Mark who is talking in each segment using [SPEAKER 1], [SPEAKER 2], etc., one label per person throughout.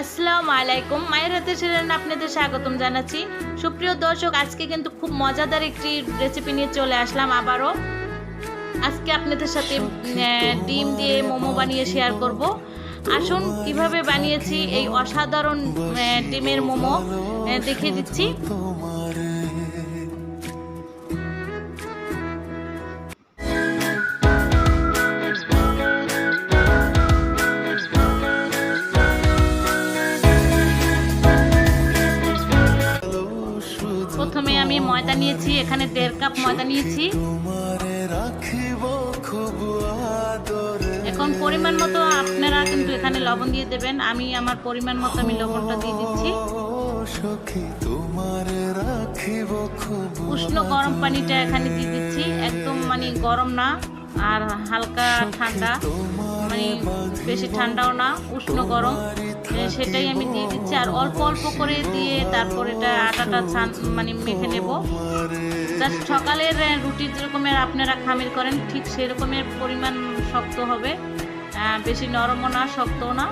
[SPEAKER 1] আসসালামু আলাইকুম মায়ের হাতের ছিলেন আপনাদের স্বাগতম জানাচ্ছি। সুপ্রিয় দর্শক, আজকে কিন্তু খুব মজাদার একটি রেসিপি নিয়ে চলে আসলাম আবারও। আজকে আপনাদের সাথে ডিম দিয়ে মোমো বানিয়ে শেয়ার করব। আসুন, কীভাবে বানিয়েছি এই অসাধারণ ডিমের মোমো দেখিয়ে দিচ্ছি। আমি ময়দা নিয়েছি, এখানে দেড় কাপ ময়দা নিয়েছি। এখন পরিমাণ মতো আপনারা কিন্তু এখানে লবণ দিয়ে দেবেন। আমি আমার পরিমাণ মতো আমি লবণটা দিয়ে দিচ্ছি। উষ্ণ গরম পানিটা এখানে দিয়ে দিচ্ছি। একদম মানে গরম না, আর হালকা ঠান্ডা। মানে বেশি ঠান্ডাও না, উষ্ণ গরম। সেটাই আমি দিয়ে দিচ্ছি। আর অল্প অল্প করে দিয়ে তারপর এটা আটাটা ছান মানে মেখে নেব। জাস্ট সকালের রুটি যেরকমের আপনারা খামির করেন, ঠিক সেরকমের পরিমাণ শক্ত হবে। বেশি নরমও না, শক্তও না।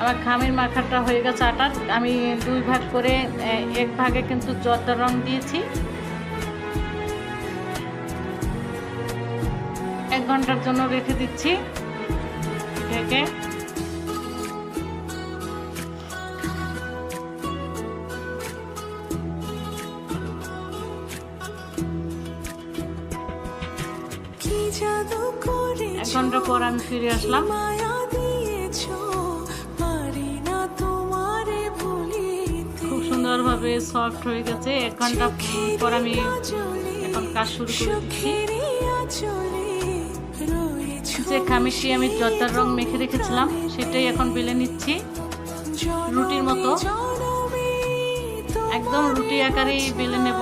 [SPEAKER 1] আমার খামির মাখাটা হয়ে গেছে আটার আমি দুই ভাগ করে এক ভাগে কিন্তু জর্দার রং দিয়েছি। এক ঘণ্টার জন্য রেখে দিচ্ছি। ঢেকে এক পর আমি ফিরে আসলাম। খুব সুন্দরভাবে সফট হয়ে গেছে। এক ঘণ্টা পর আমি এখন কাজ শুরু করে দিচ্ছি। যে খামিরটি আমি জর্দার রং মেখে রেখেছিলাম, সেটাই এখন বেলে নিচ্ছি। রুটির মতো। একদম রুটি আকারেই বেলে নেব।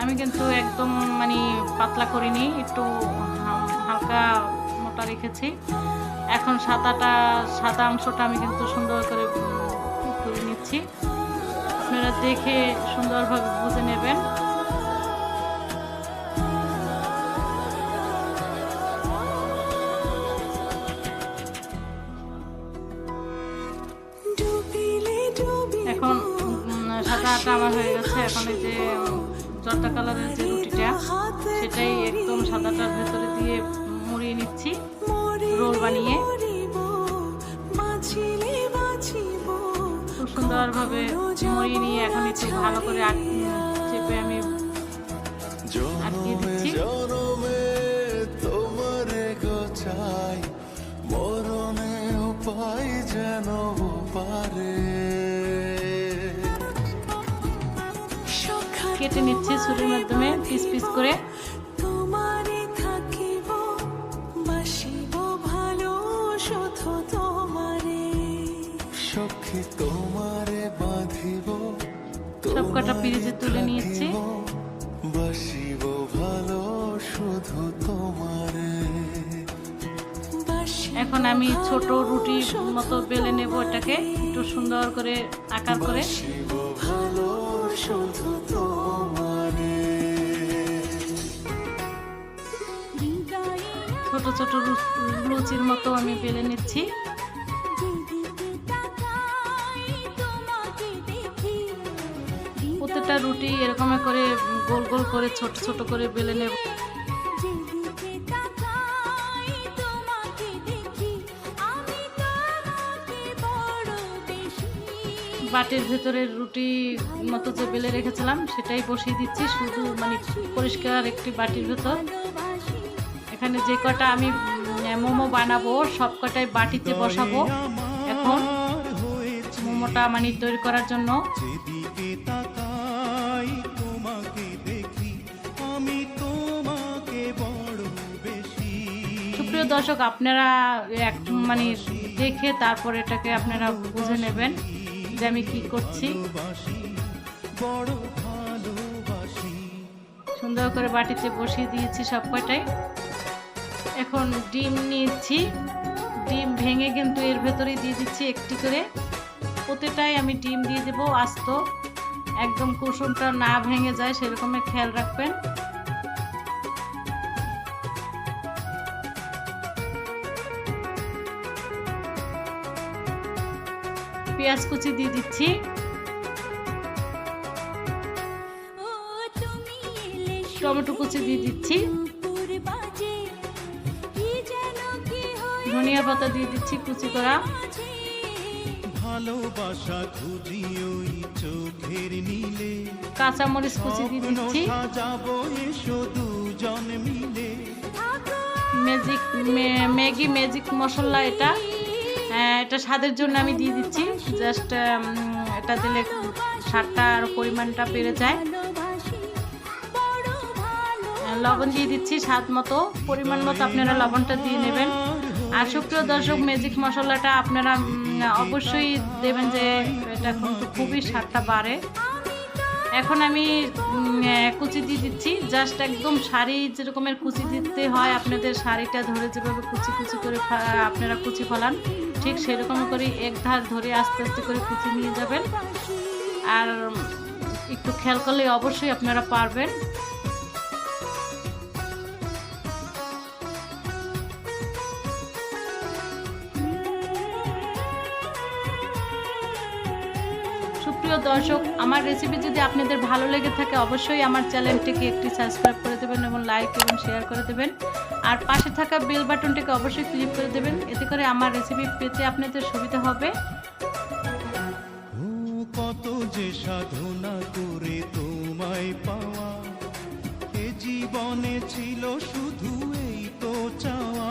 [SPEAKER 1] আমি কিন্তু একদম মানে পাতলা করিনি, একটু হালকা মোটা রেখেছি। এখন সাদাটা, সাদা অংশটা আমি কিন্তু সুন্দর করে করে নিচ্ছি। আপনারা দেখে সুন্দরভাবে বুঝে নেবেন। সাদা আমার হয়ে গেছে এখন এই যে জর্দা কালারের যে রুটিটা, সেটাই একদম সাদাটার ভেতরে দিয়ে মুড়িয়ে নিচ্ছি, রোল বানিয়ে। খুব সুন্দরভাবে মুড়িয়ে নিয়ে এখন একটু ভালো করে আট- কেটে নিচ্ছি ছুরির মাধ্যমে পিস পিস করে।
[SPEAKER 2] তোমারে থাকিব বাসিব ভালো শুধু তোমারে।
[SPEAKER 3] সখী তোমারে বাঁধিব
[SPEAKER 1] সবকটা পিরিজে তুলে নিয়েছি।
[SPEAKER 3] বাসিব ভালো শুধু তোমারে।
[SPEAKER 2] বাসি
[SPEAKER 1] এখন আমি ছোট রুটির মতো বেলে নেব এটাকে একটু সুন্দর করে আকার করে। ছোট ছোট লুচির মতো আমি বেলে নিচ্ছি। প্রত্যেকটা রুটি এরকম করে গোল গোল করে, ছোট ছোট করে বেলে নেব। বাটির ভেতরে রুটি মতো যে বেলে রেখেছিলাম, সেটাই বসিয়ে দিচ্ছি। শুধু মানে পরিষ্কার একটি বাটির ভেতর। এখানে যে কটা আমি মোমো বানাবো সব কটাই বাটিতে বসাবো। এখন মোমোটা মানে তৈরি করার জন্য। সুপ্রিয় দর্শক আপনারা এক মানে দেখে তারপর এটাকে আপনারা বুঝে নেবেন যে আমি কি করছি।
[SPEAKER 4] বড়
[SPEAKER 1] সুন্দর করে বাটিতে বসিয়ে দিয়েছি সব কয়টাই এখন ডিম নিয়েছি। ডিম ভেঙে কিন্তু এর ভেতরেই দিয়ে দিচ্ছি একটি করে। প্রতিটাই আমি ডিম দিয়ে দেবো আস্ত। একদম কুসুমটা না ভেঙে যায় সেরকমের খেয়াল রাখবেন। পেঁয়াজ কুচি দিয়ে দিচ্ছি। টমেটো কুচি দিয়ে দিচ্ছি। ধনিয়া পাতা দিয়ে দিচ্ছি কুচি করা।
[SPEAKER 4] ভালোবাসা খুঁজি ওই চোখের নীলে।
[SPEAKER 1] কাঁচামরিচ কুচি দিয়ে দিচ্ছি।
[SPEAKER 4] সাজাবো এসো দুজন মিলে।
[SPEAKER 1] ম্যাজিক ম্যাগি ম্যাজিক মশলা এটা। এটা স্বাদের জন্য আমি দিয়ে দিচ্ছি। জাস্ট এটা দিলে স্বাদটা আর পরিমাণটা বেড়ে যায়। লবণ দিয়ে দিচ্ছি স্বাদ মতো পরিমাণ মতো আপনারা লবণটা দিয়ে নেবেন। আর সুপ্রিয় দর্শক ম্যাজিক মশলাটা আপনারা অবশ্যই দেবেন যে এটা কিন্তু খুবই স্বাদটা বাড়ে। এখন আমি কুচি দিয়ে দিচ্ছি। জাস্ট একদম শাড়ি যেরকমের কুচি দিতে হয়, আপনাদের শাড়িটা ধরে যেভাবে কুচি কুচি করে আপনারা কুচি ফলান, ঠিক সেরকম করে এক ধার ধরে আস্তে আস্তে করে কুচি নিয়ে যাবেন। আর একটু খেয়াল করলে অবশ্যই আপনারা পারবেন। সুপ্রিয় দর্শক আমার রেসিপি যদি আপনাদের ভালো লেগে থাকে অবশ্যই আমার চ্যানেলটিকে একটি সাবস্ক্রাইব করে দেবেন এবং লাইক এবং শেয়ার করে দেবেন। আর পাশে থাকা বেল বাটনটিকে অবশ্যই ক্লিক করে দেবেন এতে করে আমার রেসিপি পেতে আপনাদের সুবিধা হবে।
[SPEAKER 4] কত যে সাধনা করে তোমায় পাওয়া। এ জীবনে ছিল শুধু এই তো চাওয়া।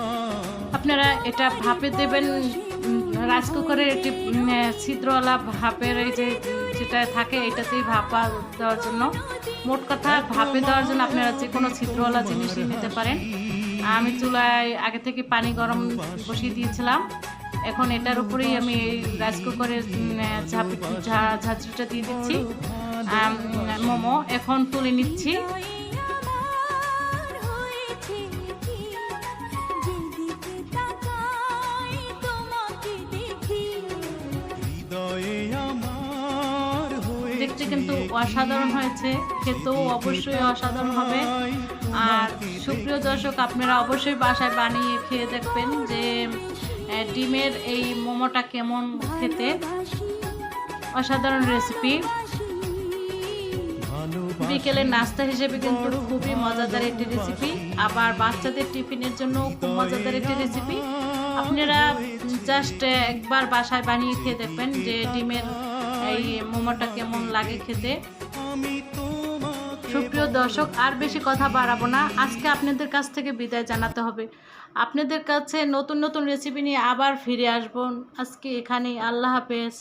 [SPEAKER 1] আপনারা এটা ভাপে দেবেন রাইস কুকারের একটি ছিদ্রওয়ালা ভাপের এই যে যেটা থাকে, এটাতেই ভাপা দেওয়ার জন্য। মোট কথা, ভাপে দেওয়ার জন্য আপনারা যে কোনো ছিদ্রওয়ালা জিনিসই নিতে পারেন। আমি চুলায় আগে থেকে পানি গরম বসিয়ে দিয়েছিলাম। এখন এটার উপরেই আমি এই রাইস কুকারের ঝাঁঝরিটা দিয়ে দিচ্ছি। মোমো এখন তুলে নিচ্ছি। অসাধারণ হয়েছে। খেতেও অবশ্যই অসাধারণ হবে। আর সুপ্রিয় দর্শক, আপনারা অবশ্যই বাসায় বানিয়ে খেয়ে দেখবেন যে ডিমের এই মোমোটা কেমন খেতে। অসাধারণ রেসিপি। বিকেলে নাস্তা হিসেবে কিন্তু খুবই মজাদার একটি রেসিপি। আবার বাচ্চাদের টিফিনের জন্য খুব মজাদার একটি রেসিপি। আপনারা জাস্ট একবার বাসায় বানিয়ে খেয়ে দেখবেন যে, ডিমের এই মোমোটা কেমন লাগে খেতে?
[SPEAKER 4] আমি
[SPEAKER 1] সুপ্রিয় দর্শক আর বেশি কথা বাড়াবো না। আজকে আপনাদের কাছ থেকে বিদায় জানাতে হবে। আপনাদের কাছে নতুন নতুন রেসিপি নিয়ে আবার ফিরে আসব। আজকে এখানেই। আল্লাহ হাফেজ।